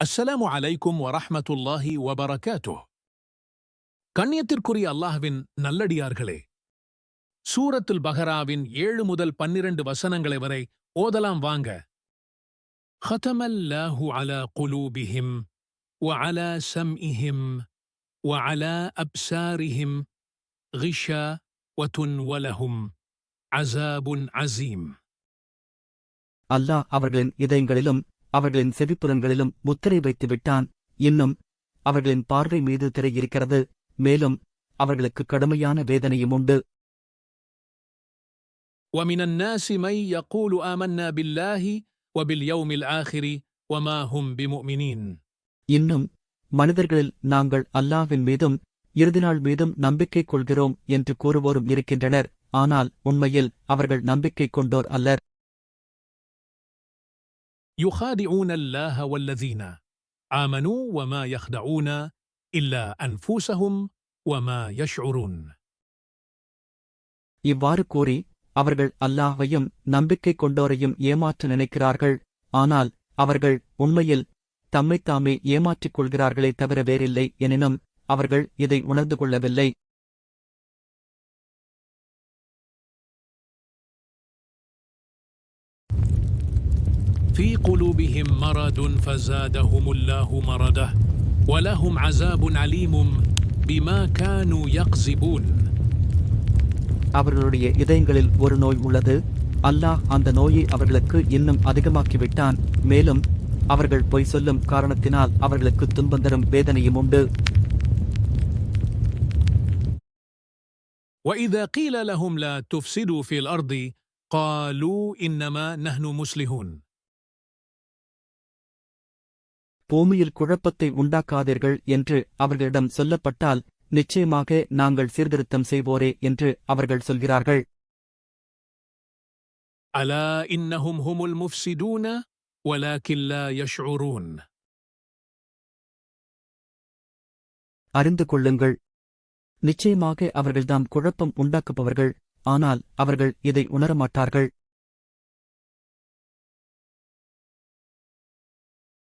அஸ்ஸலாமு அலைக்கும் வரஹமத்துல்லாஹி வபரகாத்தோ கண்ணியத்திற்குரிய அல்லாஹ்வின் நல்லடியார்களே சூரத்துல் பஹராவின் ஏழு முதல் பன்னிரண்டு வசனங்களை வரை ஓதலாம் வாங்க. ஹதமல்லாஹு அலா குலூபிஹிம் وعلى سمعهم وعلى أبصارهم غشاوة ولهم عذاب அசீம் அல்லாஹ் அவர்களின் இதயங்களிலும் அவர்களின் செவிப்புலன்களிலும் முத்திரை வைத்து விட்டான் இன்னும் அவர்களின் பார்வை மீது திரை இருக்கிறது மேலும் அவர்களுக்கு கடுமையான வேதனையும் உண்டு ومن الناس من يقول آمنا بالله وباليوم الآخر وما هم بمؤمنين இன்னும் மனிதர்களில் நாங்கள் அல்லாஹ்வின் மீதும் இறுதி நாள் மீதும் நம்பிக்கை கொள்கிறோம் என்று கூறுவோரும் இருக்கின்றனர் ஆனால் உண்மையில் அவர்கள் நம்பிக்கை கொண்டோர் அல்லர் يخادعون الله والذين آمنوا وما يخدعون إلا أنفسهم وما يشعرون இவ்வாறு கூறி அவர்கள் அல்லாஹ்வையும் நம்பிக்கை கொண்டோரையும் ஏமாற்ற நினைக்கிறார்கள் ஆனால் அவர்கள் உண்மையில் தம்மைத்தாமே ஏமாற்றிக் கொள்கிறார்களே தவிர வேறில்லை எனினும் அவர்கள் இதை உணர்ந்து கொள்ளவில்லை في قلوبهم مرض فزادهم الله مرضه ولهم عذاب عليم بما كانوا يكذبون அவர்களுடைய இதயங்களில் ஒரு நோய் உள்ளது அல்லாஹ் அந்த நோயை அவர்களுக்கு இன்னும் அதிகமாக்கிவிட்டான் மேலும் அவர்கள் பொய் சொல்லும் காரணத்தினால் அவர்களுக்கு துன்பம் தரும் வேதனையும் உண்டு واذا قيل لهم لا تفسدوا في الارض قالوا انما نحن مصلحون பூமியில் குழப்பத்தை உண்டாக்காதீர்கள் என்று அவர்களிடம் சொல்லப்பட்டால் நிச்சயமாக நாங்கள் சீர்திருத்தம் செய்வோரே என்று அவர்கள் சொல்கிறார்கள். அலா இன்னஹும் ஹுமுல் முஃப்சிதூன வலாகில்லா யஷ்உரூன் அறிந்து கொள்ளுங்கள். நிச்சயமாக அவர்கள்தாம் குழப்பம் உண்டாக்குபவர்கள் ஆனால் அவர்கள் இதை உணரமாட்டார்கள்.